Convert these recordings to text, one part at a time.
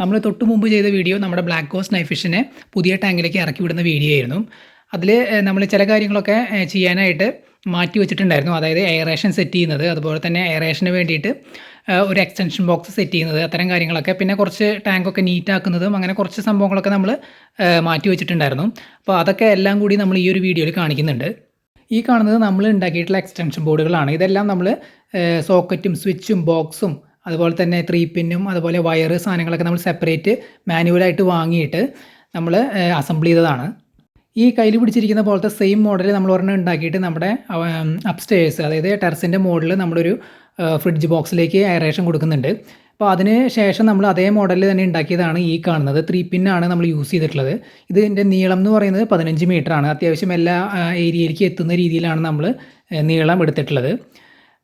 നമ്മൾ തൊട്ട് മുമ്പ് ചെയ്ത വീഡിയോ നമ്മുടെ ബ്ലാക്ക് കോസ്റ്റ് നൈഫിഷിനെ പുതിയ ടാങ്കിലേക്ക് ഇറക്കി വിടുന്ന വീഡിയോ ആയിരുന്നു. അതിൽ നമ്മൾ ചില കാര്യങ്ങളൊക്കെ ചെയ്യാനായിട്ട് മാറ്റി വെച്ചിട്ടുണ്ടായിരുന്നു. അതായത് എയറേഷൻ സെറ്റ് ചെയ്യുന്നത് അതുപോലെ തന്നെ എയറേഷന് വേണ്ടിയിട്ട് ഒരു എക്സ്റ്റൻഷൻ ബോക്സ് സെറ്റ് ചെയ്യുന്നത് അത്തരം കാര്യങ്ങളൊക്കെ. പിന്നെ കുറച്ച് ടാങ്കൊക്കെ നീറ്റാക്കുന്നതും അങ്ങനെ കുറച്ച് സംഭവങ്ങളൊക്കെ നമ്മൾ മാറ്റി വെച്ചിട്ടുണ്ടായിരുന്നു. അപ്പോൾ അതൊക്കെ എല്ലാം കൂടി നമ്മൾ ഈ ഒരു വീഡിയോയിൽ കാണിക്കുന്നുണ്ട്. ഈ കാണുന്നത് നമ്മൾ ഉണ്ടാക്കിയിട്ടുള്ള എക്സ്റ്റൻഷൻ ബോർഡുകളാണ് ഇതെല്ലാം നമ്മൾ സോക്കറ്റും സ്വിച്ചും ബോക്സും അതുപോലെ തന്നെ ത്രീ പിന്നും അതുപോലെ വയറ് സാധനങ്ങളൊക്കെ നമ്മൾ സെപ്പറേറ്റ് മാനുവലായിട്ട് വാങ്ങിയിട്ട് നമ്മൾ അസംബിൾ ചെയ്തതാണ്. ഈ കയ്യിൽ പിടിച്ചിരിക്കുന്ന പോലത്തെ സെയിം മോഡൽ നമ്മൾ ഒരെണ്ണം ഉണ്ടാക്കിയിട്ട് നമ്മുടെ അപ്സ്റ്റേഴ്സ് അതായത് ടെറസിന്റെ മോഡൽ നമ്മളൊരു ഫ്രിഡ്ജ് ബോക്സിലേക്ക് എയറേഷൻ കൊടുക്കുന്നുണ്ട്. അപ്പോൾ അതിന് ശേഷം നമ്മൾ അതേ മോഡലിൽ തന്നെ ഉണ്ടാക്കിയതാണ് ഈ കാണുന്നത്. ത്രീ പിന്നാണ് നമ്മൾ യൂസ് ചെയ്തിട്ടുള്ളത്. ഇതിന്റെ നീളം എന്ന് പറയുന്നത് പതിനഞ്ച് ആണ്. അത്യാവശ്യം എല്ലാ ഏരിയയിലേക്ക് എത്തുന്ന രീതിയിലാണ് നമ്മൾ നീളം എടുത്തിട്ടുള്ളത്.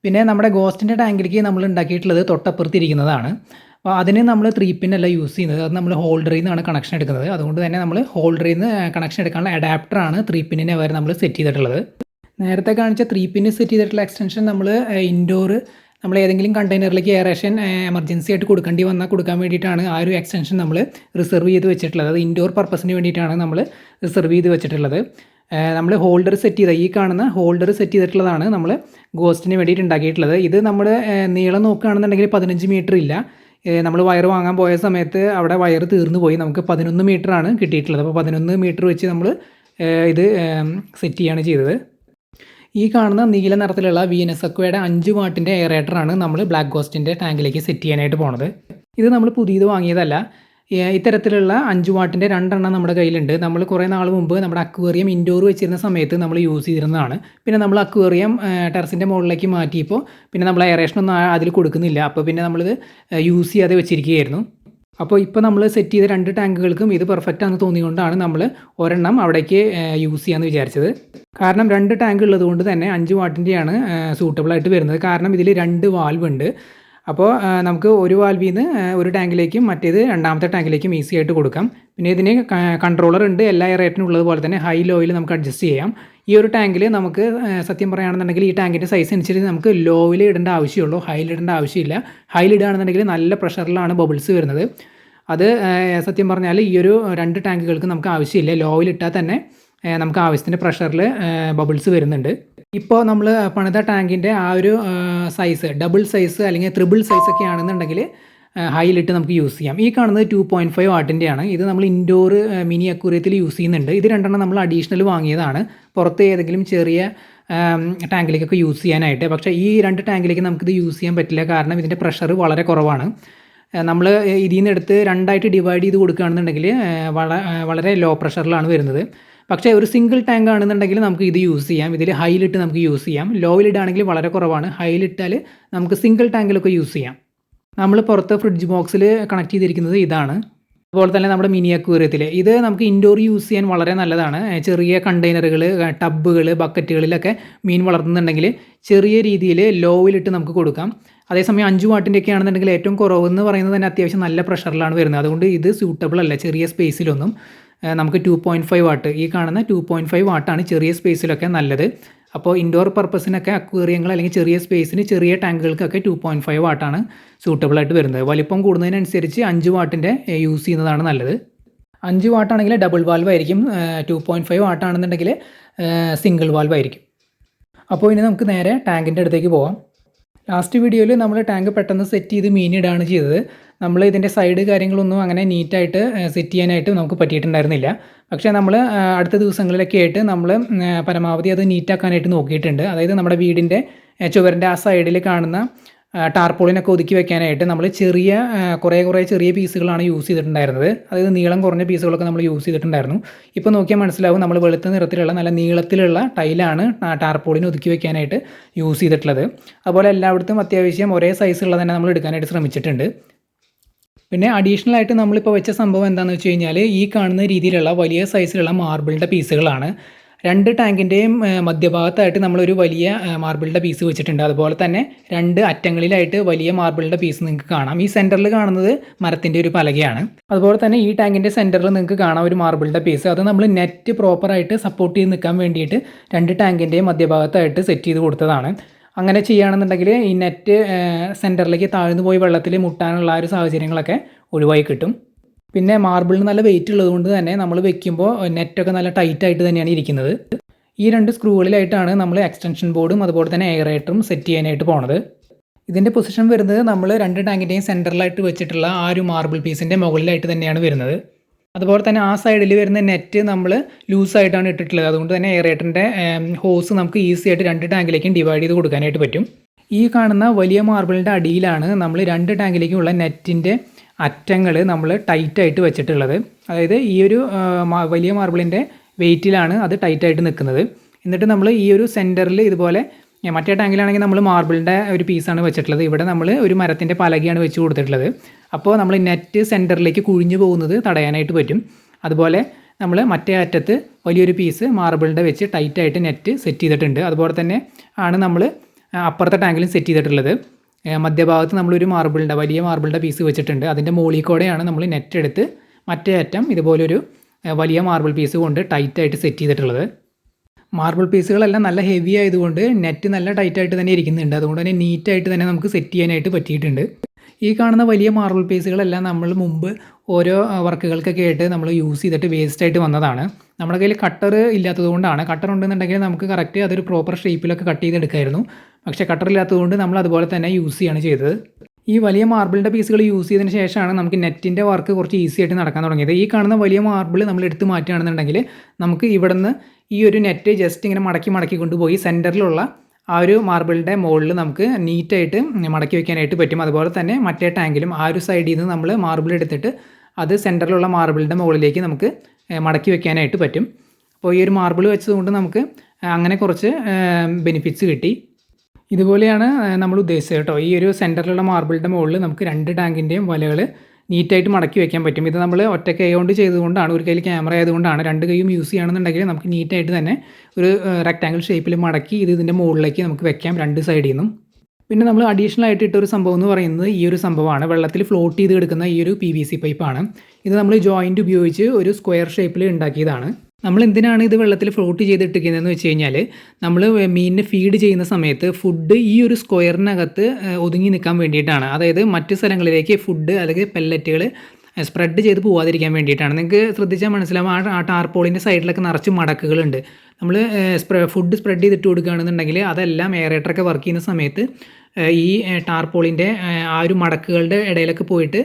പിന്നെ നമ്മുടെ ഗോസ്റ്റിന്റെ ടാങ്കിലേക്ക് നമ്മൾ ഉണ്ടാക്കിയിട്ടുള്ളത് തൊട്ടപ്പുറത്തിരിക്കുന്നതാണ്. അപ്പോൾ അതിന് നമ്മൾ ത്രീ പിൻ അല്ല യൂസ് ചെയ്യുന്നത്. അത് നമ്മൾ ഹോൾഡറിൽ നിന്നാണ് കണക്ഷൻ എടുക്കുന്നത്. അതുകൊണ്ട് തന്നെ നമ്മൾ ഹോൾഡറിൽ നിന്ന് കണക്ഷൻ എടുക്കാനുള്ള അഡാപ്റ്ററാണ് ത്രീ പിന്നിനെ വരെ നമ്മൾ സെറ്റ് ചെയ്തിട്ടുള്ളത്. നേരത്തെ കാണിച്ച ത്രീ പിന്ന് സെറ്റ് ചെയ്തിട്ടുള്ള എക്സ്റ്റൻഷൻ നമ്മൾ ഇൻഡോർ നമ്മൾ ഏതെങ്കിലും കണ്ടെയ്നറിലേക്ക് എയറേഷൻ എമർജൻസി ആയിട്ട് കൊടുക്കേണ്ടി വന്നാൽ കൊടുക്കാൻ വേണ്ടിയിട്ടാണ് ആ ഒരു എക്സ്റ്റൻഷൻ നമ്മൾ റിസർവ് ചെയ്ത് വെച്ചിട്ടുള്ളത്. അത് ഇൻഡോർ പർപ്പസിന് വേണ്ടിയിട്ടാണ് നമ്മൾ റിസർവ് ചെയ്ത് വെച്ചിട്ടുള്ളത്. നമ്മൾ ഹോൾഡർ സെറ്റ് ചെയ്ത ഈ കാണുന്ന ഹോൾഡർ സെറ്റ് ചെയ്തിട്ടുള്ളതാണ് നമ്മൾ ഗോസ്റ്റിന് വേണ്ടിയിട്ട് ഉണ്ടാക്കിയിട്ടുള്ളത് ഇത് നമ്മൾ നീളം നോക്കുകയാണെന്നുണ്ടെങ്കിൽ പതിനഞ്ച് മീറ്റർ ഇല്ല. നമ്മൾ വയർ വാങ്ങാൻ പോയ സമയത്ത് അവിടെ വയർ തീർന്നു പോയി. നമുക്ക് പതിനൊന്ന് മീറ്ററാണ് കിട്ടിയിട്ടുള്ളത്. അപ്പോൾ പതിനൊന്ന് മീറ്റർ വെച്ച് നമ്മൾ ഇത് സെറ്റ് ചെയ്യാണ് ചെയ്തത്. ഈ കാണുന്ന നീല നിറത്തിലുള്ള വീനസ് അക്വയുടെ അഞ്ച് വാട്ടിന്റെ എയറേറ്ററാണ് നമ്മൾ ബ്ലാക്ക് ഗോസ്റ്റിന്റെ ടാങ്കിലേക്ക് സെറ്റ് ചെയ്യാനായിട്ട് പോണത്. ഇത് നമ്മൾ പുതിയത് വാങ്ങിയതല്ല. ഇത്തരത്തിലുള്ള അഞ്ച് വാട്ടിന്റെ രണ്ടെണ്ണം നമ്മുടെ കയ്യിലുണ്ട്. നമ്മൾ കുറേ നാൾ മുമ്പ് നമ്മുടെ അക്വേറിയം ഇൻഡോർ വെച്ചിരുന്ന സമയത്ത് നമ്മൾ യൂസ് ചെയ്തിരുന്നതാണ്. പിന്നെ നമ്മൾ അക്വേറിയം ടെറസിന്റെ മുകളിലേക്ക് മാറ്റിയപ്പോൾ പിന്നെ നമ്മൾ എയറേഷനൊന്നും അതിൽ കൊടുക്കുന്നില്ല. അപ്പോൾ പിന്നെ നമ്മളിത് യൂസ് ചെയ്യാതെ വെച്ചിരിക്കുകയായിരുന്നു. അപ്പോൾ ഇപ്പോൾ നമ്മൾ സെറ്റ് ചെയ്ത രണ്ട് ടാങ്കുകൾക്കും ഇത് പെർഫെക്റ്റ് ആണെന്ന് തോന്നിയുകൊണ്ടാണ് നമ്മൾ ഒരെണ്ണം അവിടേക്ക് യൂസ് ചെയ്യാമെന്ന് വിചാരിച്ചത്. കാരണം രണ്ട് ടാങ്ക് ഉള്ളതുകൊണ്ട് തന്നെ അഞ്ച് വാട്ടിന്റെയാണ് സൂട്ടബിൾ ആയിട്ട് വരുന്നത്. കാരണം ഇതിൽ രണ്ട് വാൽവ് ഉണ്ട്. അപ്പോൾ നമുക്ക് ഒരു വാൽവിൽ നിന്ന് ഒരു ടാങ്കിലേക്കും മറ്റേത് രണ്ടാമത്തെ ടാങ്കിലേക്കും ഈസി ആയിട്ട് കൊടുക്കാം. പിന്നെ ഇതിന് കൺട്രോളർ ഉണ്ട്. എല്ലാ റേറ്റിനും ഉള്ളതുപോലെ തന്നെ ഹൈ ലോയിൽ നമുക്ക് അഡ്ജസ്റ്റ് ചെയ്യാം. ഈ ഒരു ടാങ്കിൽ നമുക്ക് സത്യം പറയുകയാണെന്നുണ്ടെങ്കിൽ ഈ ടാങ്കിന്റെ സൈസ് അനുസരിച്ച് നമുക്ക് ലോയിൽ ഇടേണ്ട ആവശ്യമുള്ളൂ. ഹൈയിൽ ഇടേണ്ട ആവശ്യമില്ല. ഹൈയിൽ ഇടുകയാണെന്നുണ്ടെങ്കിൽ നല്ല പ്രഷറിലാണ് ബബിൾസ് വരുന്നത്. അത് സത്യം പറഞ്ഞാൽ ഈ ഒരു രണ്ട് ടാങ്കുകൾക്ക് നമുക്ക് ആവശ്യമില്ല. ലോയിൽ ഇട്ടാൽ തന്നെ നമുക്ക് ആവശ്യത്തിന്റെ പ്രഷറിൽ ബബിൾസ് വരുന്നുണ്ട്. ഇപ്പോൾ നമ്മൾ പണിത ടാങ്കിന്റെ ആ ഒരു സൈസ് ഡബിൾ സൈസ് അല്ലെങ്കിൽ ത്രിബിൾ സൈസ് ഒക്കെ ആണെന്നുണ്ടെങ്കിൽ ഹൈയിലിട്ട് നമുക്ക് യൂസ് ചെയ്യാം. ഈ കാണുന്നത് ടു പോയിന്റ് ഫൈവ് വാട്ടിന്റെയാണ് ഇത് നമ്മൾ ഇൻഡോർ മിനി അക്കൂറിയത്തിൽ യൂസ് ചെയ്യുന്നുണ്ട്. ഇത് രണ്ടെണ്ണം നമ്മൾ അഡീഷണൽ വാങ്ങിയതാണ്. പുറത്ത് ഏതെങ്കിലും ചെറിയ ടാങ്കിലേക്കൊക്കെ യൂസ് ചെയ്യാനായിട്ട്. പക്ഷേ ഈ രണ്ട് ടാങ്കിലേക്ക് നമുക്കിത് യൂസ് ചെയ്യാൻ പറ്റില്ല. കാരണം ഇതിന്റെ പ്രഷർ വളരെ കുറവാണ്. നമ്മൾ ഇതിൽ നിന്ന് എടുത്ത് രണ്ടായിട്ട് ഡിവൈഡ് ചെയ്ത് കൊടുക്കുകയാണെന്നുണ്ടെങ്കിൽ വള വളരെ ലോ പ്രഷറിലാണ് വരുന്നത്. പക്ഷേ ഒരു സിംഗിൾ ടാങ്ക് ആണെന്നുണ്ടെങ്കിൽ നമുക്ക് ഇത് യൂസ് ചെയ്യാം. ഇതിൽ ഹൈലിട്ട് നമുക്ക് യൂസ് ചെയ്യാം. ലോയിലിടാണെങ്കിൽ വളരെ കുറവാണ്. ഹൈലിട്ടാൽ നമുക്ക് സിംഗിൾ ടാങ്കിലൊക്കെ യൂസ് ചെയ്യാം. നമ്മൾ പുറത്ത് ഫ്രിഡ്ജ് ബോക്സിൽ കണക്ട് ചെയ്തിരിക്കുന്നത് ഇതാണ്. അതുപോലെ തന്നെ നമ്മുടെ മിനി അക്വേറിയത്തിൽ ഇത് നമുക്ക് ഇൻഡോർ യൂസ് ചെയ്യാൻ വളരെ നല്ലതാണ്. ചെറിയ കണ്ടെയ്നറുകൾ ടബുകൾ ബക്കറ്റുകളിലൊക്കെ മീൻ വളർത്തുന്നുണ്ടെങ്കിൽ ചെറിയ രീതിയിൽ ലോയിലിട്ട് നമുക്ക് കൊടുക്കാം. അതേസമയം അഞ്ച് വാട്ടിന്റെ ഒക്കെ ആണെന്നുണ്ടെങ്കിൽ ഏറ്റവും കുറവെന്ന് പറയുന്നത് തന്നെ അത്യാവശ്യം നല്ല പ്രഷറിലാണ് വരുന്നത്. അതുകൊണ്ട് ഇത് സ്യൂട്ടബിൾ അല്ല. ചെറിയ സ്പേസിലൊന്നും നമുക്ക് ടു പോയിന്റ് ഫൈവ് വാട്ട് ഈ കാണുന്ന ടു പോയിന്റ് ഫൈവ് വാട്ടാണ് ചെറിയ സ്പേസിലൊക്കെ നല്ലത്. അപ്പോൾ ഇൻഡോർ പർപ്പസിനൊക്കെ അക്വേറിയങ്ങൾ അല്ലെങ്കിൽ ചെറിയ സ്പേസിന് ചെറിയ ടാങ്കുകൾക്കൊക്കെ ടു പോയിന്റ് ഫൈവ് വാട്ടാണ് സൂട്ടബിൾ ആയിട്ട് വരുന്നത്. വലിപ്പം കൂടുന്നതിനനുസരിച്ച് അഞ്ച് വാട്ടിന്റെ യൂസ് ചെയ്യുന്നതാണ് നല്ലത്. അഞ്ച് വാട്ടാണെങ്കിൽ ഡബിൾ വാൽവ് ആയിരിക്കും. ടു പോയിന്റ് ഫൈവ് വാട്ടാണെന്നുണ്ടെങ്കിൽ സിംഗിൾ വാൽവ് ആയിരിക്കും. അപ്പോൾ ഇനി നമുക്ക് നേരെ ടാങ്കിന്റെ അടുത്തേക്ക് പോവാം. ലാസ്റ്റ് വീഡിയോയിൽ നമ്മൾ ടാങ്ക് പെട്ടെന്ന് സെറ്റ് ചെയ്ത് മീനിടാണ് ചെയ്തത്. നമ്മൾ ഇതിന്റെ സൈഡ് കാര്യങ്ങളൊന്നും അങ്ങനെ നീറ്റായിട്ട് സെറ്റ് ചെയ്യാനായിട്ട് നമുക്ക് പറ്റിയിട്ടുണ്ടായിരുന്നില്ല. പക്ഷേ നമ്മൾ അടുത്ത ദിവസങ്ങളിലൊക്കെ ആയിട്ട് നമ്മൾ പരമാവധി അത് നീറ്റാക്കാനായിട്ട് നോക്കിയിട്ടുണ്ട്. അതായത് നമ്മുടെ വീടിന്റെ ചുവരിന്റെ ആ സൈഡിൽ കാണുന്ന ടാർപോളിനൊക്കെ ഒതുക്കി വെക്കാനായിട്ട് നമ്മൾ ചെറിയ കുറേ കുറേ ചെറിയ പീസുകളാണ് യൂസ് ചെയ്തിട്ടുണ്ടായിരുന്നത്. അതായത് നീളം കുറഞ്ഞ പീസുകളൊക്കെ നമ്മൾ യൂസ് ചെയ്തിട്ടുണ്ടായിരുന്നു. ഇപ്പോൾ നോക്കിയാൽ മനസ്സിലാവും നമ്മൾ വെളുത്ത നിറത്തിലുള്ള നല്ല നീളത്തിലുള്ള ടൈലാണ് ടാർപോളിന് ഒതുക്കി വെക്കാനായിട്ട് യൂസ് ചെയ്തിട്ടുള്ളത്. അതുപോലെ എല്ലായിടത്തും അത്യാവശ്യം ഒരേ സൈസുള്ള തന്നെ നമ്മൾ എടുക്കാനായിട്ട് ശ്രമിച്ചിട്ടുണ്ട്. പിന്നെ അഡീഷണൽ ആയിട്ട് നമ്മളിപ്പോൾ വെച്ച സംഭവം എന്താണെന്ന് വെച്ച് കഴിഞ്ഞാൽ ഈ കാണുന്ന രീതിയിലുള്ള വലിയ സൈസിലുള്ള മാർബിളിന്റെ പീസുകളാണ്. രണ്ട് ടാങ്കിന്റെയും മധ്യഭാഗത്തായിട്ട് നമ്മളൊരു വലിയ മാർബിളിന്റെ പീസ് വെച്ചിട്ടുണ്ട്. അതുപോലെ തന്നെ രണ്ട് അറ്റങ്ങളിലായിട്ട് വലിയ മാർബിളിന്റെ പീസ് നിങ്ങൾക്ക് കാണാം. ഈ സെന്ററിൽ കാണുന്നത് മരത്തിന്റെ ഒരു പലകയാണ്. അതുപോലെ തന്നെ ഈ ടാങ്കിന്റെ സെന്ററിൽ നിങ്ങൾക്ക് കാണാം ഒരു മാർബിളിന്റെ പീസ്. അത് നമ്മൾ നെറ്റ് പ്രോപ്പറായിട്ട് സപ്പോർട്ട് ചെയ്ത് നിൽക്കാൻ വേണ്ടിയിട്ട് രണ്ട് ടാങ്കിന്റെയും മധ്യഭാഗത്തായിട്ട് സെറ്റ് ചെയ്ത് കൊടുത്തതാണ്. അങ്ങനെ ചെയ്യുകയാണെന്നുണ്ടെങ്കിൽ ഈ നെറ്റ് സെന്ററിലേക്ക് താഴ്ന്നു പോയി വെള്ളത്തിൽ മുട്ടാനുള്ള ആ ഒരു സാഹചര്യങ്ങളൊക്കെ ഒഴിവായി കിട്ടും. പിന്നെ മാർബിളിന് നല്ല വെയിറ്റ് ഉള്ളതുകൊണ്ട് തന്നെ നമ്മൾ വെക്കുമ്പോൾ നെറ്റൊക്കെ നല്ല ടൈറ്റ് ആയിട്ട് തന്നെയാണ് ഇരിക്കുന്നത്. ഈ രണ്ട് സ്ക്രൂകളിലായിട്ടാണ് നമ്മൾ എക്സ്റ്റൻഷൻ ബോർഡും അതുപോലെ തന്നെ എയറേറ്ററും സെറ്റ് ചെയ്യാനായിട്ട് പോണത്. ഇതിന്റെ പൊസിഷൻ വരുന്നത് നമ്മൾ രണ്ട് ടാങ്കിന്റെയും സെന്ററിലായിട്ട് വെച്ചിട്ടുള്ള ആ ഒരു മാർബിൾ പീസിന്റെ മുകളിലായിട്ട് തന്നെയാണ് വരുന്നത്. അതുപോലെ തന്നെ ആ സൈഡിൽ വരുന്ന നെറ്റ് നമ്മൾ ലൂസായിട്ടാണ് ഇട്ടിട്ടുള്ളത്. അതുകൊണ്ട് തന്നെ എയറേറ്ററിന്റെ ഹോസ് നമുക്ക് ഈസി ആയിട്ട് രണ്ട് ടാങ്കിലേക്കും ഡിവൈഡ് ചെയ്ത് കൊടുക്കാനായിട്ട് പറ്റും. ഈ കാണുന്ന വലിയ മാർബിളിന്റെ അടിയിലാണ് നമ്മൾ രണ്ട് ടാങ്കിലേക്കുള്ള നെറ്റിന്റെ അറ്റങ്ങൾ നമ്മൾ ടൈറ്റായിട്ട് വെച്ചിട്ടുള്ളത്. അതായത് ഈ ഒരു വലിയ മാർബിളിന്റെ വെയിറ്റിലാണ് അത് ടൈറ്റായിട്ട് നിൽക്കുന്നത്. എന്നിട്ട് നമ്മൾ ഈ ഒരു സെന്ററിൽ ഇതുപോലെ മറ്റേ ടാങ്കിലാണെങ്കിൽ നമ്മൾ മാർബിളിന്റെ ഒരു പീസാണ് വെച്ചിട്ടുള്ളത്. ഇവിടെ നമ്മൾ ഒരു മരത്തിന്റെ പലകയാണ് വെച്ച് കൊടുത്തിട്ടുള്ളത്. അപ്പോൾ നമ്മൾ നെറ്റ് സെന്ററിലേക്ക് കുഴിഞ്ഞു പോകുന്നത് തടയാനായിട്ട് പറ്റും. അതുപോലെ നമ്മൾ മറ്റേ അറ്റത്ത് വലിയൊരു പീസ് മാർബിളിന്റെ വെച്ച് ടൈറ്റായിട്ട് നെറ്റ് സെറ്റ് ചെയ്തിട്ടുണ്ട്. അതുപോലെ തന്നെ ആണ് നമ്മൾ അപ്പുറത്തെ ടാങ്കിലും സെറ്റ് ചെയ്തിട്ടുള്ളത്. മധ്യഭാഗത്ത് നമ്മളൊരു മാർബിളിന്റെ വലിയ മാർബിളിന്റെ പീസ് വെച്ചിട്ടുണ്ട്. അതിന്റെ മുകളിൽ കൂടെയാണ് നമ്മൾ നെറ്റ് എടുത്ത് മറ്റേ അറ്റം ഇതുപോലൊരു വലിയ മാർബിൾ പീസ് കൊണ്ട് ടൈറ്റായിട്ട് സെറ്റ് ചെയ്തിട്ടുള്ളത്. മാർബിൾ പീസുകളെല്ലാം നല്ല ഹെവി ആയതുകൊണ്ട് നെറ്റ് നല്ല ടൈറ്റായിട്ട് തന്നെ ഇരിക്കുന്നുണ്ട്. അതുകൊണ്ട് തന്നെ നീറ്റായിട്ട് തന്നെ നമുക്ക് സെറ്റ് ചെയ്യാനായിട്ട് പറ്റിയിട്ടുണ്ട്. ഈ കാണുന്ന വലിയ മാർബിൾ പീസുകളെല്ലാം നമ്മൾ മുമ്പ് ഓരോ വർക്കുകൾക്കൊക്കെ ആയിട്ട് നമ്മൾ യൂസ് ചെയ്തിട്ട് വേസ്റ്റ് ആയിട്ട് വന്നതാണ്. നമ്മുടെ കയ്യിൽ കട്ടർ ഇല്ലാത്തത് കൊണ്ടാണ് കട്ടർ ഉണ്ടെന്നുണ്ടെങ്കിൽ നമുക്ക് കറക്റ്റ് അതൊരു പ്രോപ്പർ ഷേപ്പിലൊക്കെ കട്ട് ചെയ്തെടുക്കായിരുന്നു. പക്ഷേ കട്ടർ ഇല്ലാത്തതുകൊണ്ട് നമ്മൾ അതുപോലെ തന്നെ യൂസ് ചെയ്യാണ് ചെയ്തത്. ഈ വലിയ മാർബിളിന്റെ പീസുകൾ യൂസ് ചെയ്തതിന് ശേഷമാണ് നമുക്ക് നെറ്റിന്റെ വർക്ക് കുറച്ച് ഈസി ആയിട്ട് നടക്കാൻ തുടങ്ങിയത്. ഈ കാണുന്ന വലിയ മാർബിൾ നമ്മൾ എടുത്ത് മാറ്റുകയാണെന്നുണ്ടെങ്കിൽ നമുക്ക് ഇവിടെ നിന്ന് ഈ ഒരു നെറ്റ് ജസ്റ്റ് ഇങ്ങനെ മടക്കി മടക്കി കൊണ്ടുപോയി സെന്ററിലുള്ള ആ ഒരു മാർബിളിന്റെ മുകളിൽ നമുക്ക് നീറ്റായിട്ട് മടക്കി വെക്കാനായിട്ട് പറ്റും. അതുപോലെ തന്നെ മറ്റേ ടാങ്കിലും ആ ഒരു സൈഡിൽ നിന്ന് നമ്മൾ മാർബിൾ എടുത്തിട്ട് അത് സെന്ററിലുള്ള മാർബിളിന്റെ മുകളിലേക്ക് നമുക്ക് മടക്കി വെക്കാനായിട്ട് പറ്റും. അപ്പോൾ ഈ ഒരു മാർബിൾ വെച്ചതുകൊണ്ട് നമുക്ക് അങ്ങനെ കുറച്ച് ബെനിഫിറ്റ്സ് കിട്ടി. ഇതുപോലെയാണ് നമ്മൾ ഉദ്ദേശിച്ചത് കേട്ടോ. ഈ ഒരു സെന്ററിലുള്ള മാർബിളിന്റെ മുകളിൽ നമുക്ക് രണ്ട് ടാങ്കിന്റെയും വലകൾ നീറ്റായിട്ട് മടക്കി വെക്കാൻ പറ്റും. ഇത് നമ്മൾ ഒറ്റ കൈ കൊണ്ട് ചെയ്തുകൊണ്ടാണ് ഒരു കയ്യിൽ ക്യാമറ ആയതുകൊണ്ടാണ് രണ്ട് കൈയും യൂസ് ചെയ്യണമെന്നുണ്ടെങ്കിൽ നമുക്ക് നീറ്റായിട്ട് തന്നെ ഒരു റെക്റ്റാങ്കിൾ ഷേപ്പിൽ മടക്കി ഇത് ഇതിന്റെ മുകളിലേക്ക് നമുക്ക് വെക്കാം രണ്ട് സൈഡിൽ നിന്നും പിന്നെ നമ്മൾ അഡീഷണൽ ആയിട്ട് ഇട്ട ഒരു സംഭവം എന്ന് പറയുന്നത് ഈ ഒരു സംഭവമാണ്. വെള്ളത്തിൽ ഫ്ലോട്ട് ചെയ്ത് എടുക്കുന്ന ഈ ഒരു പി വി സി പൈപ്പാണ് ഇത് നമ്മൾ ജോയിന്റ് ഉപയോഗിച്ച് ഒരു സ്ക്വയർ ഷേപ്പിൽ ഉണ്ടാക്കിയതാണ്. നമ്മൾ എന്തിനാണ് ഇത് വെള്ളത്തിൽ ഫ്ലോട്ട് ചെയ്തിട്ടിരിക്കുന്നതെന്ന് വെച്ച് കഴിഞ്ഞാൽ നമ്മൾ മീനിനെ ഫീഡ് ചെയ്യുന്ന സമയത്ത് ഫുഡ് ഈ ഒരു സ്ക്വയറിനകത്ത് ഒതുങ്ങി നിൽക്കാൻ വേണ്ടിയിട്ടാണ്. അതായത് മറ്റു സ്ഥലങ്ങളിലേക്ക് ഫുഡ് അല്ലെങ്കിൽ പെല്ലറ്റുകൾ സ്പ്രെഡ് ചെയ്ത് പോവാതിരിക്കാൻ വേണ്ടിയിട്ടാണ്. നിങ്ങൾക്ക് ശ്രദ്ധിച്ചാൽ മനസ്സിലാവും ആ ആ ടാർപോളിന്റെ സൈഡിലൊക്കെ നിറച്ച് മടക്കുകളുണ്ട്. നമ്മൾ സ്പ്രെ ഫുഡ് സ്പ്രെഡ് ചെയ്തിട്ട് കൊടുക്കുകയാണെന്നുണ്ടെങ്കിൽ അതെല്ലാം എയറേറ്ററൊക്കെ വർക്ക് ചെയ്യുന്ന സമയത്ത് ഈ ടാർപോളിന്റെ ആ ഒരു മടക്കുകളുടെ ഇടയിലൊക്കെ പോയിട്ട്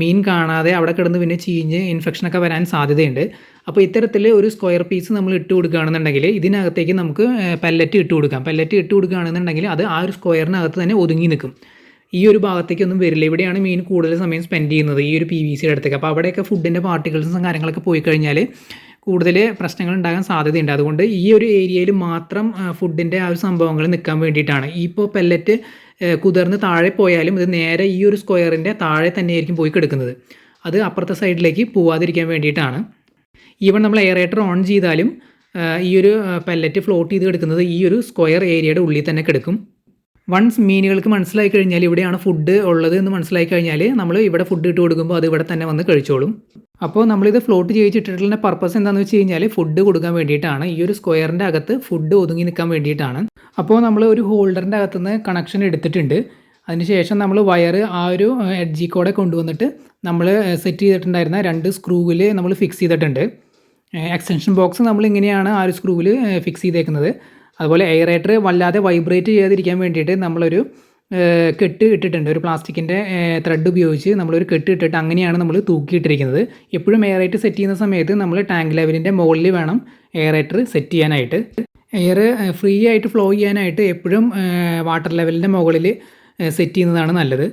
മീൻ കാണാതെ അവിടെ കിടന്ന് പിന്നെ ചീഞ്ഞ് ഇൻഫെക്ഷനൊക്കെ വരാൻ സാധ്യതയുണ്ട്. അപ്പോൾ ഇത്തരത്തിൽ ഒരു സ്ക്വയർ പീസ് നമ്മൾ ഇട്ട് കൊടുക്കുകയാണെന്നുണ്ടെങ്കിൽ ഇതിനകത്തേക്ക് നമുക്ക് പല്ലറ്റ് ഇട്ട് കൊടുക്കാം. പല്ലറ്റ് ഇട്ട് കൊടുക്കുകയാണെന്നുണ്ടെങ്കിൽ അത് ആ ഒരു സ്ക്വയറിനകത്ത് തന്നെ ഒതുങ്ങി നിൽക്കും. ഈ ഒരു ഭാഗത്തേക്കൊന്നും വരില്ല. ഇവിടെയാണ് മീൻ കൂടുതൽ സമയം സ്പെൻഡ് ചെയ്യുന്നത് ഈ ഒരു പി വി സിയുടെ അടുത്തേക്ക്. അപ്പോൾ അവിടെയൊക്കെ ഫുഡിന്റെ പാർട്ടിക്കിൾസും കാര്യങ്ങളൊക്കെ പോയി കഴിഞ്ഞാൽ കൂടുതൽ പ്രശ്നങ്ങൾ ഉണ്ടാകാൻ സാധ്യതയുണ്ട്. അതുകൊണ്ട് ഈ ഒരു ഏരിയയിൽ മാത്രം ഫുഡിന്റെ ആ ഒരു സംഭവങ്ങൾ നിൽക്കാൻ വേണ്ടിയിട്ടാണ്. ഇപ്പോൾ പെല്ലറ്റ് കുതിർന്ന് താഴെ പോയാലും ഇത് നേരെ ഈ ഒരു സ്ക്വയറിന്റെ താഴെ തന്നെയായിരിക്കും പോയി കിടക്കുന്നത്. അത് അപ്പുറത്തെ സൈഡിലേക്ക് പോവാതിരിക്കാൻ വേണ്ടിയിട്ടാണ്. ഈവൻ നമ്മൾ എയറേറ്റർ ഓൺ ചെയ്താലും ഈ ഒരു പെല്ലറ്റ് ഫ്ലോട്ട് ചെയ്ത് കിടക്കുന്നത് ഈ ഒരു സ്ക്വയർ ഏരിയയുടെ ഉള്ളിൽ തന്നെ കിടക്കും. വൺസ് മീനുകൾക്ക് മനസ്സിലായി കഴിഞ്ഞാൽ ഇവിടെയാണ് ഫുഡ് ഉള്ളത് എന്ന് മനസ്സിലായി കഴിഞ്ഞാൽ നമ്മൾ ഇവിടെ ഫുഡ് ഇട്ട് കൊടുക്കുമ്പോൾ അത് ഇവിടെ തന്നെ വന്ന് കഴിച്ചോളും. അപ്പോൾ നമ്മളിത് ഫ്ലോട്ട് ചെയ്യിച്ചിട്ടുള്ള പർപ്പസ് എന്താണെന്ന് വെച്ച് കഴിഞ്ഞാൽ ഫുഡ് കൊടുക്കാൻ വേണ്ടിയിട്ടാണ്. ഈ ഒരു സ്ക്വയറിന്റെ അകത്ത് ഫുഡ് ഒതുങ്ങി നിൽക്കാൻ വേണ്ടിയിട്ടാണ്. അപ്പോൾ നമ്മൾ ഒരു ഹോൾഡറിന്റെ അകത്തുനിന്ന് കണക്ഷൻ എടുത്തിട്ടുണ്ട്. അതിനുശേഷം നമ്മൾ വയർ ആ ഒരു എഡ്ജി കൂടെ കൊണ്ടുവന്നിട്ട് നമ്മൾ സെറ്റ് ചെയ്തിട്ടുണ്ടായിരുന്ന രണ്ട് സ്ക്രൂവിൽ നമ്മൾ ഫിക്സ് ചെയ്തിട്ടുണ്ട്. എക്സ്റ്റൻഷൻ ബോക്സ് നമ്മൾ ഇങ്ങനെയാണ് ആ ഒരു സ്ക്രൂവിൽ ഫിക്സ് ചെയ്തേക്കുന്നത്. അതുപോലെ എയറേറ്റർ വല്ലാതെ വൈബ്രേറ്റ് ചെയ്യാതിരിക്കാൻ വേണ്ടിയിട്ട് നമ്മളൊരു കെട്ട് ഇട്ടിട്ടുണ്ട്. ഒരു പ്ലാസ്റ്റിക്കിന്റെ ത്രെഡ് ഉപയോഗിച്ച് നമ്മളൊരു കെട്ട് ഇട്ടിട്ട് അങ്ങനെയാണ് നമ്മൾ തൂക്കിയിട്ടിരിക്കുന്നത്. എപ്പോഴും എയറേറ്റർ സെറ്റ് ചെയ്യുന്ന സമയത്ത് നമ്മൾ ടാങ്ക് ലെവലിന്റെ മുകളിൽ വേണം എയറേറ്റർ സെറ്റ് ചെയ്യാനായിട്ട്. എയർ ഫ്രീ ആയിട്ട് ഫ്ലോ ചെയ്യാനായിട്ട് എപ്പോഴും വാട്ടർ ലെവലിന്റെ മുകളിൽ സെറ്റ് ചെയ്യുന്നതാണ് നല്ലത്.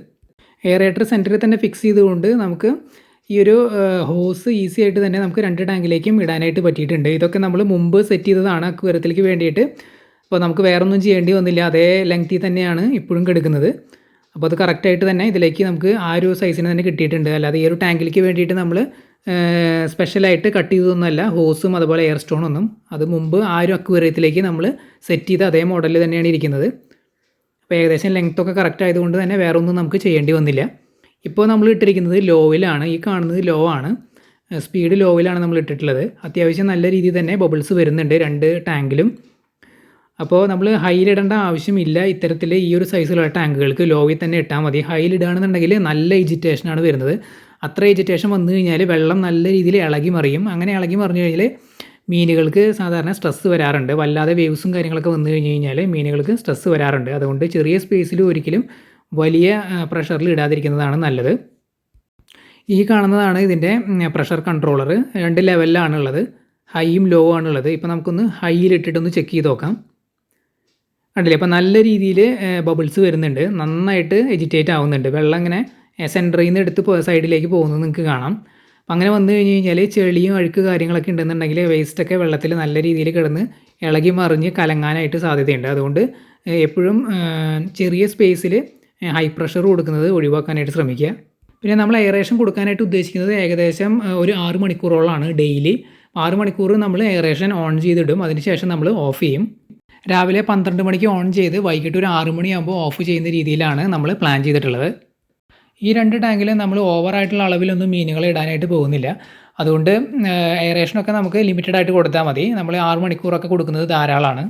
എയറേറ്റർ സെന്ററിൽ തന്നെ ഫിക്സ് ചെയ്തുകൊണ്ട് നമുക്ക് ഈ ഒരു ഹോസ് ഈസി ആയിട്ട് തന്നെ നമുക്ക് രണ്ട് ടാങ്കിലേക്കും ഇടാനായിട്ട് പറ്റിയിട്ടുണ്ട്. ഇതൊക്കെ നമ്മൾ മുമ്പ് സെറ്റ് ചെയ്തതാണ് അക്വരത്തിലേക്ക് വേണ്ടിയിട്ട്. അപ്പോൾ നമുക്ക് വേറൊന്നും ചെയ്യേണ്ടി വന്നില്ല. അതേ ലെങ്ത്തിൽ തന്നെയാണ് ഇപ്പോഴും കിടക്കുന്നത്. അപ്പോൾ അത് കറക്റ്റായിട്ട് തന്നെ ഇതിലേക്ക് നമുക്ക് ആ ഒരു സൈസിന് തന്നെ കിട്ടിയിട്ടുണ്ട്. അല്ലാതെ ഈ ഒരു ടാങ്കിലേക്ക് വേണ്ടിയിട്ട് നമ്മൾ സ്പെഷ്യലായിട്ട് കട്ട് ചെയ്തതൊന്നുമല്ല. ഹോസും അതുപോലെ എയർ സ്റ്റോണൊന്നും അത് മുമ്പ് ആ ഒരു അക്വേറിയത്തിലേക്ക് നമ്മൾ സെറ്റ് ചെയ്ത അതേ മോഡലിൽ തന്നെയാണ് ഇരിക്കുന്നത്. അപ്പോൾ ഏകദേശം ലെങ്ത്തൊക്കെ കറക്റ്റ് ആയതുകൊണ്ട് തന്നെ വേറൊന്നും നമുക്ക് ചെയ്യേണ്ടി വന്നില്ല. ഇപ്പോൾ നമ്മൾ ഇട്ടിരിക്കുന്നത് ലോയിലാണ് ഈ കാണുന്നത് ലോ ആണ്. സ്പീഡ് ലോയിലാണ് നമ്മൾ ഇട്ടിട്ടുള്ളത്. അത്യാവശ്യം നല്ല രീതിയിൽ തന്നെ ബബിൾസ് വരുന്നുണ്ട് രണ്ട് ടാങ്കിലും. അപ്പോൾ നമ്മൾ ഹൈയിലിടേണ്ട ആവശ്യമില്ല. ഇത്തരത്തിൽ ഈ ഒരു സൈസിലുള്ള ടാങ്കുകൾക്ക് ലോയിൽ തന്നെ ഇട്ടാൽ മതി. ഹൈയിലിടുകയാണെന്നുണ്ടെങ്കിൽ നല്ല എജിറ്റേഷനാണ് വരുന്നത്. അത്ര എജിറ്റേഷൻ വന്നു കഴിഞ്ഞാൽ വെള്ളം നല്ല രീതിയിൽ ഇളകി മറിയും. അങ്ങനെ ഇളകി മറിഞ്ഞു കഴിഞ്ഞാൽ മീനുകൾക്ക് സാധാരണ സ്ട്രെസ്സ് വരാറുണ്ട്. വല്ലാതെ വേവ്സും കാര്യങ്ങളൊക്കെ വന്നു കഴിഞ്ഞ് കഴിഞ്ഞാൽ മീനുകൾക്ക് സ്ട്രെസ്സ് വരാറുണ്ട്. അതുകൊണ്ട് ചെറിയ സ്പേസിൽ ഒരിക്കലും വലിയ പ്രഷറിൽ ഇടാതിരിക്കുന്നതാണ് നല്ലത്. ഈ കാണുന്നതാണ് ഇതിന്റെ പ്രഷർ കൺട്രോളർ രണ്ട് ലെവലിലാണ് ഉള്ളത് ഹൈയും ലോ ആണുള്ളത്. ഇപ്പോൾ നമുക്കൊന്ന് ഹൈയിൽ ഇട്ടിട്ടൊന്ന് ചെക്ക് ചെയ്ത് നോക്കാം. കണ്ടില്ലേ? അപ്പോൾ നല്ല രീതിയിൽ ബബിൾസ് വരുന്നുണ്ട്. നന്നായിട്ട് എജിറ്റേറ്റ് ആവുന്നുണ്ട്. വെള്ളം ഇങ്ങനെ സെന്ററിൽ നിന്ന് എടുത്ത് സൈഡിലേക്ക് പോകുന്നത് നിങ്ങൾക്ക് കാണാം. അപ്പം അങ്ങനെ വന്നു കഴിഞ്ഞ് കഴിഞ്ഞാൽ ചെളിയും അഴുക്ക് കാര്യങ്ങളൊക്കെ ഉണ്ടെന്നുണ്ടെങ്കിൽ വേസ്റ്റൊക്കെ വെള്ളത്തിൽ നല്ല രീതിയിൽ കിടന്ന് ഇളകി മറിഞ്ഞ് കലങ്ങാനായിട്ട് സാധ്യതയുണ്ട്. അതുകൊണ്ട് എപ്പോഴും ചെറിയ സ്പേസിൽ ഹൈ പ്രഷർ കൊടുക്കുന്നത് ഒഴിവാക്കാനായിട്ട് ശ്രമിക്കുക. പിന്നെ നമ്മൾ എയറേഷൻ കൊടുക്കാനായിട്ട് ഉദ്ദേശിക്കുന്നത് ഏകദേശം ഒരു ആറ് മണിക്കൂറോളമാണ് ഡെയിലി ആറ് മണിക്കൂർ നമ്മൾ എയറേഷൻ ഓൺ ചെയ്തിടും. അതിനുശേഷം നമ്മൾ ഓഫ് ചെയ്യും. രാവിലെ പന്ത്രണ്ട് മണിക്ക് ഓൺ ചെയ്ത് വൈകിട്ട് ഒരു ആറ് മണിയാകുമ്പോൾ ഓഫ് ചെയ്യുന്ന രീതിയിലാണ് നമ്മൾ പ്ലാൻ ചെയ്തിട്ടുള്ളത്. ഈ രണ്ട് ടാങ്കിൽ നമ്മൾ ഓവറായിട്ടുള്ള അളവിലൊന്നും മീനുകളെ ഇടാനായിട്ട് പോകുന്നില്ല. അതുകൊണ്ട് എയറേഷനൊക്കെ നമുക്ക് ലിമിറ്റഡ് ആയിട്ട് കൊടുത്താൽ മതി. നമ്മൾ ആറ് മണിക്കൂറൊക്കെ കൊടുക്കുന്നത് ധാരാളമാണ്.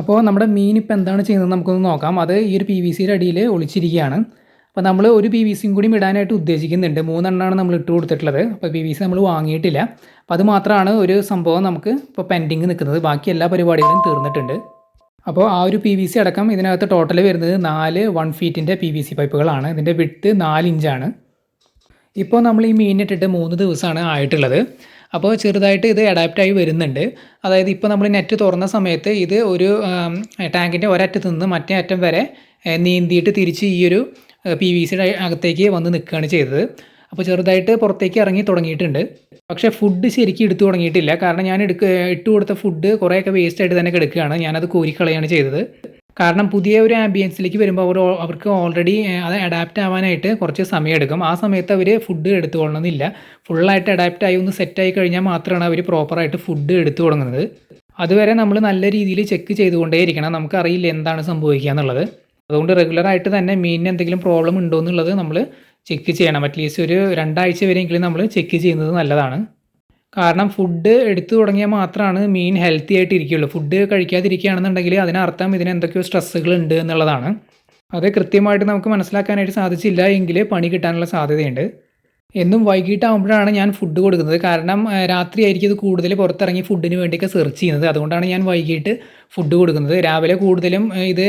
അപ്പോൾ നമ്മുടെ മീൻ ഇപ്പോൾ എന്താണ് ചെയ്യുന്നത് നമുക്കൊന്ന് നോക്കാം. അത് ഈ ഒരു പി വി സിയുടെ അടിയിൽ ഒളിച്ചിരിക്കുകയാണ്. അപ്പോൾ നമ്മൾ ഒരു പി വി സിയും കൂടി ഇടാനായിട്ട് ഉദ്ദേശിക്കുന്നുണ്ട്. മൂന്നെണ്ണമാണ് നമ്മൾ ഇട്ട് കൊടുത്തിട്ടുള്ളത്. അപ്പോൾ പി വി സി നമ്മൾ വാങ്ങിയിട്ടില്ല. അപ്പോൾ അത് മാത്രമാണ് ഒരു സംഭവം നമുക്ക് ഇപ്പോൾ പെൻഡിങ് നിൽക്കുന്നത്. ബാക്കി എല്ലാ പരിപാടികളും തീർന്നിട്ടുണ്ട്. അപ്പോൾ ആ ഒരു പി വി സി അടക്കം ഇതിനകത്ത് ടോട്ടൽ വരുന്നത് നാല് വൺ ഫീറ്റിന്റെ പി വി സി പൈപ്പുകളാണ്. ഇതിന്റെ വിട്ട് നാല് ഇഞ്ചാണ് ഇപ്പോൾ നമ്മൾ ഈ മീനിട്ടിട്ട് മൂന്ന് ദിവസമാണ് ആയിട്ടുള്ളത്. അപ്പോൾ ചെറുതായിട്ട് ഇത് അഡാപ്റ്റായി വരുന്നുണ്ട്. അതായത് ഇപ്പോൾ നമ്മൾ നെറ്റ് തുറന്ന സമയത്ത് ഇത് ഒരു ടാങ്കിന്റെ ഒരറ്റത്ത് നിന്ന് മറ്റേ അറ്റം വരെ നീന്തിയിട്ട് തിരിച്ച് ഈ ഒരു പി വി സിയുടെ അകത്തേക്ക് വന്ന് നിൽക്കുകയാണ് ചെയ്തത്. അപ്പോൾ ചെറുതായിട്ട് പുറത്തേക്ക് ഇറങ്ങി തുടങ്ങിയിട്ടുണ്ട്. പക്ഷേ ഫുഡ് ശരിക്കും എടുത്തു തുടങ്ങിയിട്ടില്ല. കാരണം ഞാൻ എടുക്ക ഇട്ട് കൊടുത്ത ഫുഡ് കുറേയൊക്കെ വേസ്റ്റായിട്ട് തന്നെ കിടക്കുകയാണ്. ഞാനത് കോരിക്കളയാണ് ചെയ്തത്. കാരണം പുതിയ ഒരു ആംബിയൻസിലേക്ക് വരുമ്പോൾ അവർ അവർക്ക് ഓൾറെഡി അത് അഡാപ്റ്റ് ആവാനായിട്ട് കുറച്ച് സമയമെടുക്കും. ആ സമയത്ത് അവർ ഫുഡ് എടുത്തു കൊള്ളണമെന്നില്ല ഫുള്ളായിട്ട് അഡാപ്റ്റ് ആയി ഒന്ന് സെറ്റായി കഴിഞ്ഞാൽ മാത്രമാണ് അവർ പ്രോപ്പറായിട്ട് ഫുഡ് എടുത്തു തുടങ്ങുന്നത് അതുവരെ നമ്മൾ നല്ല രീതിയിൽ ചെക്ക് ചെയ്തുകൊണ്ടേയിരിക്കണം. നമുക്കറിയില്ല എന്താണ് സംഭവിക്കുക എന്നുള്ളത്. അതുകൊണ്ട് റെഗുലറായിട്ട് തന്നെ മീനിന് എന്തെങ്കിലും പ്രോബ്ലം ഉണ്ടോ എന്നുള്ളത് നമ്മൾ ചെക്ക് ചെയ്യണം. അറ്റ്ലീസ്റ്റ് ഒരു രണ്ടാഴ്ച വരെയെങ്കിലും നമ്മൾ ചെക്ക് ചെയ്യുന്നത് നല്ലതാണ്. കാരണം ഫുഡ് എടുത്തു തുടങ്ങിയാൽ മാത്രമാണ് മീൻ ഹെൽത്തി ആയിട്ട് ഇരിക്കുകയുള്ളൂ ഫുഡ് കഴിക്കാതിരിക്കുകയാണെന്നുണ്ടെങ്കിൽ അതിനർത്ഥം ഇതിന് എന്തൊക്കെയോ സ്ട്രെസ്സുകൾ ഉണ്ട് എന്നുള്ളതാണ്. അത് കൃത്യമായിട്ട് നമുക്ക് മനസ്സിലാക്കാനായിട്ട് സാധിച്ചില്ല എങ്കിൽ പണി കിട്ടാനുള്ള സാധ്യതയുണ്ട്. എന്നും വൈകിട്ടാകുമ്പോഴാണ് ഞാൻ ഫുഡ് കൊടുക്കുന്നത്. കാരണം രാത്രി ആയിരിക്കും ഇത് കൂടുതൽ പുറത്തിറങ്ങി ഫുഡിന് വേണ്ടിയൊക്കെ സെർച്ച് ചെയ്യുന്നത്. അതുകൊണ്ടാണ് ഞാൻ വൈകിട്ട് ഫുഡ് കൊടുക്കുന്നത്. രാവിലെ കൂടുതലും ഇത്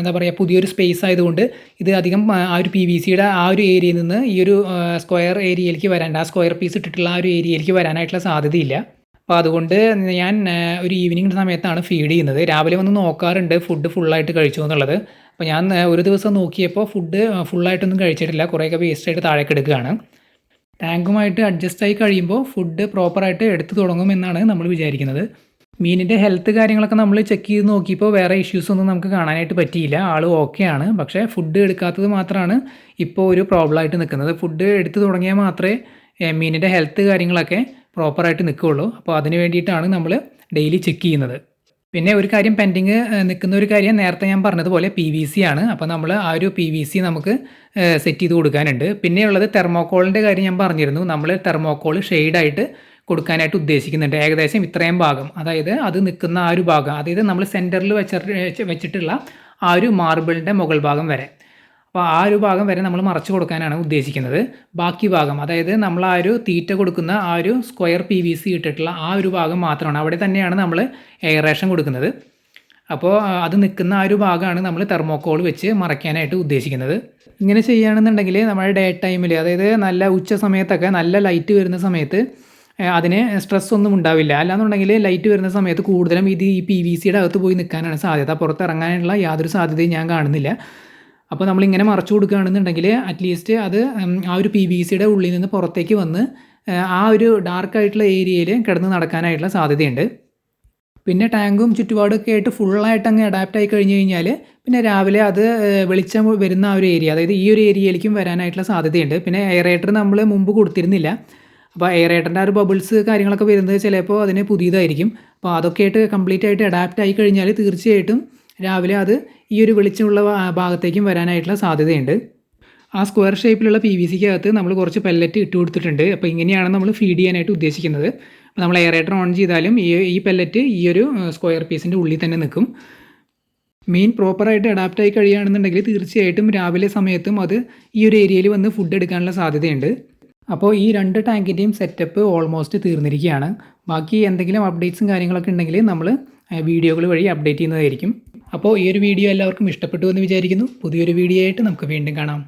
എന്താ പറയുക പുതിയൊരു സ്പേസ് ആയതുകൊണ്ട് ഇത് അധികം ആ ഒരു പി വി സിയുടെ ആ ഒരു ഏരിയയിൽ നിന്ന് ഈ ഒരു സ്ക്വയർ ഏരിയയിലേക്ക് വരാൻ ആ സ്ക്വയർ പീസ് ഇട്ടിട്ടുള്ള ആ ഒരു ഏരിയയിലേക്ക് വരാനായിട്ടുള്ള സാധ്യതയില്ല. അപ്പോൾ അതുകൊണ്ട് ഞാൻ ഒരു ഈവനിങ് സമയത്താണ് ഫീഡ് ചെയ്യുന്നത്. രാവിലെ വന്ന് നോക്കാറുണ്ട് ഫുഡ് ഫുള്ളായിട്ട് കഴിച്ചു എന്നുള്ളത്. അപ്പോൾ ഞാൻ ഒരു ദിവസം നോക്കിയപ്പോൾ ഫുഡ് ഫുള്ളായിട്ടൊന്നും കഴിച്ചിട്ടില്ല. കുറേയൊക്കെ വേസ്റ്റായിട്ട് താഴേക്ക് എടുക്കുകയാണ്. ടാങ്കുമായിട്ട് അഡ്ജസ്റ്റ് ആയി കഴിയുമ്പോൾ ഫുഡ് പ്രോപ്പറായിട്ട് എടുത്തു തുടങ്ങുമെന്നാണ് നമ്മൾ വിചാരിക്കുന്നത്. മീനിന്റെ ഹെൽത്ത് കാര്യങ്ങളൊക്കെ നമ്മൾ ചെക്ക് ചെയ്ത് നോക്കിയപ്പോൾ വേറെ ഇഷ്യൂസ് ഒന്നും നമുക്ക് കാണാനായിട്ട് പറ്റിയില്ല. ആൾ ആണ്. പക്ഷേ ഫുഡ് എടുക്കാത്തത് മാത്രമാണ് ഇപ്പോൾ ഒരു പ്രോബ്ലം ആയിട്ട് നിൽക്കുന്നത്. ഫുഡ് എടുത്തു തുടങ്ങിയാൽ മാത്രമേ മീനിന്റെ ഹെൽത്ത് കാര്യങ്ങളൊക്കെ പ്രോപ്പറായിട്ട് നിൽക്കുകയുള്ളൂ. അപ്പോൾ അതിന് വേണ്ടിയിട്ടാണ് നമ്മൾ ഡെയിലി ചെക്ക് ചെയ്യുന്നത്. പിന്നെ ഒരു കാര്യം പെൻഡിങ് നിൽക്കുന്ന ഒരു കാര്യം നേരത്തെ ഞാൻ പറഞ്ഞതുപോലെ പി വി സി ആണ്. അപ്പോൾ നമ്മൾ ആ ഒരു പി വി സി നമുക്ക് സെറ്റ് ചെയ്ത് കൊടുക്കാനുണ്ട്. പിന്നെയുള്ളത് തെർമോക്കോളിന്റെ കാര്യം ഞാൻ പറഞ്ഞിരുന്നു. നമ്മൾ തെർമോക്കോൾ ഷെയ്ഡായിട്ട് കൊടുക്കാനായിട്ട് ഉദ്ദേശിക്കുന്നുണ്ട്. ഏകദേശം ഇത്രയും ഭാഗം. അതായത് അത് നിൽക്കുന്ന ആ ഒരു ഭാഗം. അതായത് നമ്മൾ സെന്ററിൽ വെച്ച വെച്ചിട്ടുള്ള ആ ഒരു മാർബിളിന്റെ മുകൾ ഭാഗം വരെ. അപ്പോൾ ആ ഒരു ഭാഗം വരെ നമ്മൾ മറച്ചു കൊടുക്കാനാണ് ഉദ്ദേശിക്കുന്നത്. ബാക്കി ഭാഗം അതായത് നമ്മൾ ആ ഒരു തീറ്റ കൊടുക്കുന്ന ആ ഒരു സ്ക്വയർ പി വി സി ഇട്ടിട്ടുള്ള ആ ഒരു ഭാഗം മാത്രമാണ്. അവിടെ തന്നെയാണ് നമ്മൾ എയറേഷൻ കൊടുക്കുന്നത്. അപ്പോൾ അത് നിൽക്കുന്ന ആ ഒരു ഭാഗമാണ് നമ്മൾ തെർമോക്കോൾ വെച്ച് മറയ്ക്കാനായിട്ട് ഉദ്ദേശിക്കുന്നത്. ഇങ്ങനെ ചെയ്യുകയാണെന്നുണ്ടെങ്കിൽ നമ്മുടെ ഡേ ടൈമിൽ അതായത് നല്ല ഉച്ച സമയത്തൊക്കെ നല്ല ലൈറ്റ് വരുന്ന സമയത്ത് അതിന് സ്ട്രെസ് ഒന്നും ഉണ്ടാവില്ല. അല്ലാന്നുണ്ടെങ്കിൽ ലൈറ്റ് വരുന്ന സമയത്ത് കൂടുതലും ഇത് ഈ പി വി സിയുടെ അകത്ത് പോയി നിൽക്കാനാണ് സാധ്യത. പുറത്തിറങ്ങാനുള്ള യാതൊരു സാധ്യതയും ഞാൻ കാണുന്നില്ല. അപ്പോൾ നമ്മളിങ്ങനെ മറച്ചു കൊടുക്കുകയാണെന്നുണ്ടെങ്കിൽ അറ്റ്ലീസ്റ്റ് അത് ആ ഒരു പി വി സിയുടെ ഉള്ളിൽ നിന്ന് പുറത്തേക്ക് വന്ന് ആ ഒരു ഡാർക്ക് ആയിട്ടുള്ള ഏരിയയിൽ കിടന്ന് നടക്കാനായിട്ടുള്ള സാധ്യതയുണ്ട്. പിന്നെ ടാങ്കും ചുറ്റുപാടൊക്കെ ആയിട്ട് ഫുള്ളായിട്ട് അങ്ങ് അഡാപ്റ്റ് ആയി കഴിഞ്ഞ് കഴിഞ്ഞാൽ പിന്നെ രാവിലെ അത് വെളിച്ചം വരുന്ന ആ ഒരു ഏരിയ അതായത് ഈ ഒരു ഏരിയയിലേക്കും വരാനായിട്ടുള്ള സാധ്യതയുണ്ട്. പിന്നെ എയറേറ്റർ നമ്മൾ മുമ്പ് കൊടുത്തിരുന്നില്ല. അപ്പോൾ എയറേറ്ററിന്റെ ആ ഒരു ബബിൾസ് കാര്യങ്ങളൊക്കെ വരുന്നത് ചിലപ്പോൾ അതിന് പുതിയതായിരിക്കും. അപ്പോൾ അതൊക്കെ ആയിട്ട് കംപ്ലീറ്റ് ആയിട്ട് അഡാപ്റ്റ് ആയി കഴിഞ്ഞാൽ തീർച്ചയായിട്ടും രാവിലെ അത് ഈ ഒരു വെളിച്ചമുള്ള ഭാഗത്തേക്കും വരാനായിട്ടുള്ള സാധ്യതയുണ്ട്. ആ സ്ക്വയർ ഷേപ്പിലുള്ള പി വി സിക്കകത്ത് നമ്മൾ കുറച്ച് പെല്ലറ്റ് ഇട്ട് കൊടുത്തിട്ടുണ്ട്. അപ്പോൾ ഇങ്ങനെയാണ് നമ്മൾ ഫീഡ് ചെയ്യാനായിട്ട് ഉദ്ദേശിക്കുന്നത്. അപ്പോൾ നമ്മൾ എയറേറ്റർ ഓൺ ചെയ്താലും ഈ ഈ പെല്ലറ്റ് ഈ ഒരു സ്ക്വയർ പീസിന്റെ ഉള്ളിൽ തന്നെ നിൽക്കും. മീൻ പ്രോപ്പറായിട്ട് അഡാപ്റ്റ് ആയി കഴിയുകയാണെന്നുണ്ടെങ്കിൽ തീർച്ചയായിട്ടും രാവിലെ സമയത്തും അത് ഈ ഒരു ഏരിയയിൽ വന്ന് ഫുഡ് എടുക്കാനുള്ള സാധ്യതയുണ്ട്. അപ്പോൾ ഈ രണ്ട് ടാങ്കിന്റെയും സെറ്റപ്പ് ഓൾമോസ്റ്റ് തീർന്നിരിക്കുകയാണ്. ബാക്കി എന്തെങ്കിലും അപ്ഡേറ്റ്സും കാര്യങ്ങളൊക്കെ ഉണ്ടെങ്കിൽ നമ്മൾ വീഡിയോകൾ വഴി അപ്ഡേറ്റ് ചെയ്യുന്നതായിരിക്കും. അപ്പോൾ ഈ ഒരു വീഡിയോ എല്ലാവർക്കും ഇഷ്ടപ്പെട്ടു എന്ന് വിചാരിക്കുന്നു. പുതിയൊരു വീഡിയോ ആയിട്ട് നമുക്ക് വീണ്ടും കാണാം.